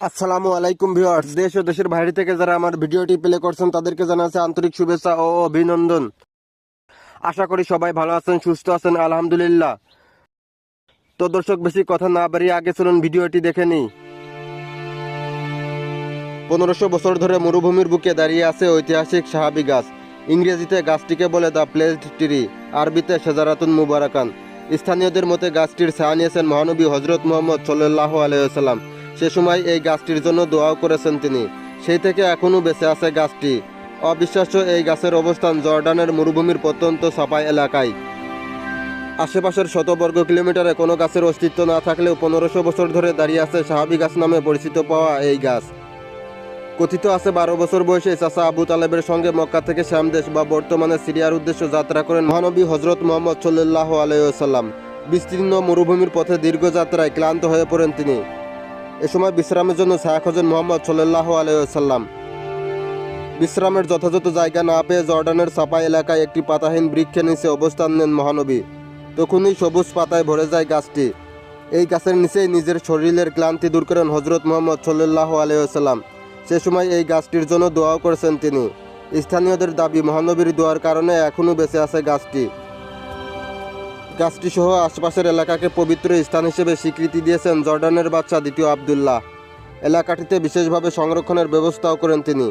আসসালামু আলাইকুম ভিউয়ার্স। দেশ ও দেশের বাইরে থেকে যারা আমার ভিডিওটি প্লে করছেন, তাদেরকে জানাচ্ছে আন্তরিক শুভেচ্ছা ও অভিনন্দন। আশা করি সবাই ভালো আছেন, সুস্থ আছেন, আলহামদুলিল্লাহ। তো দর্শক, বেশি কথা না বাড়িয়ে আগে চলুন ভিডিওটি দেখে নিই। পনেরোশো বছর ধরে মরুভূমির বুকে দাঁড়িয়ে আছে ঐতিহাসিক সাহাবি গাছ। ইংরেজিতে গাছটিকে বলে দ্য প্লেসড ট্রি, আরবিতে সেজারাতুন মুবারাকান। স্থানীয়দের মতে গাছটির ছায়া নিয়েছেন মহানবী হজরত মোহাম্মদ সাল্লাহ আলাইসাল্লাম সে সময় এই গাছটির জন্য দোয়াও করেছেন তিনি। সেই থেকে এখনও বেঁচে আছে গাছটি। অবিশ্বাস্য এই গাছের অবস্থান জর্ডানের মরুভূমির প্রত্যন্ত সাপাই এলাকায়। আশেপাশের শত বর্গ কিলোমিটারে কোনো গাছের অস্তিত্ব না থাকলেও পনেরোশো বছর ধরে দাঁড়িয়ে আছে সাহাবি গাছ নামে পরিচিত পাওয়া এই গাছ। কথিত আছে, বারো বছর বয়সে চাচা আবু তালেবের সঙ্গে মক্কা থেকে শ্যামদেশ বা বর্তমানে সিরিয়ার উদ্দেশ্যে যাত্রা করেন মহানবী হজরত মোহাম্মদ সাল্লাহ আলাইসাল্লাম বিস্তীর্ণ মরুভূমির পথে দীর্ঘ যাত্রায় ক্লান্ত হয়ে পড়েন তিনি। এ সময় বিশ্রামের জন্য ছায়া খোঁজেন মোহাম্মদ সাল্লাহ আলাইসাল্লাম বিশ্রামের যথাযথ জায়গা না পেয়ে জর্ডানের সাপাই এলাকায় একটি পাতাহীন বৃক্ষের নিচে অবস্থান নেন মহানবী। তখনই সবুজ পাতায় ভরে যায় গাছটি। এই গাছের নিচেই নিজের শরীরের ক্লান্তি দূর করেন হজরত মোহাম্মদ সাল্লাহ আলাইসাল্লাম সে সময় এই গাছটির জন্য দোয়াও করেছেন তিনি। স্থানীয়দের দাবি, মহানবীর দোয়ার কারণে এখনও বেঁচে আছে গাছটি। গাছটি সহ আশপাশের এলাকাকে পবিত্র স্থান হিসেবে স্বীকৃতি দিয়েছেন জর্ডানের বাচ্চা দ্বিতীয় আবদুল্লাহ। এলাকাটিতে বিশেষভাবে সংরক্ষণের ব্যবস্থাও করেন তিনি।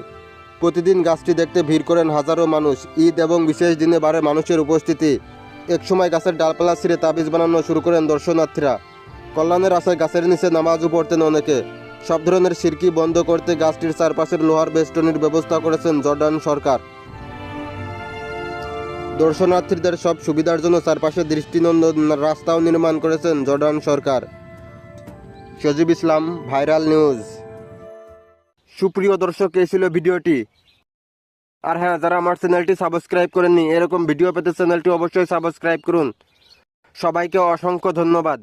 প্রতিদিন গাছটি দেখতে ভিড় করেন হাজারো মানুষ। ঈদ এবং বিশেষ দিনে বাড়ে মানুষের উপস্থিতি। একসময় গাছের ডালপালা ছিঁড়ে তাবিজ বানানো শুরু করেন দর্শনার্থীরা। কল্যাণের আশায় গাছের নিচে নামাজও পড়তেন অনেকে। সব ধরনের সিরকি বন্ধ করতে গাছটির চারপাশের লোহার বেষ্টনীর ব্যবস্থা করেছেন জর্ডান সরকার। দর্শনার্থীদের সব সুবিধার জন্য চারপাশে দৃষ্টিনন্দন রাস্তাও নির্মাণ করেছেন জর্ডান সরকার। Sajib Islam, viral news. সুপ্রিয় দর্শক, এই ছিল ভিডিওটি। আর হ্যাঁ যারা আমার চ্যানেলটি সাবস্ক্রাইব করেননি, এরকম ভিডিও পেতে চ্যানেলটি অবশ্যই সাবস্ক্রাইব করুন। সবাইকে অসংখ্য ধন্যবাদ।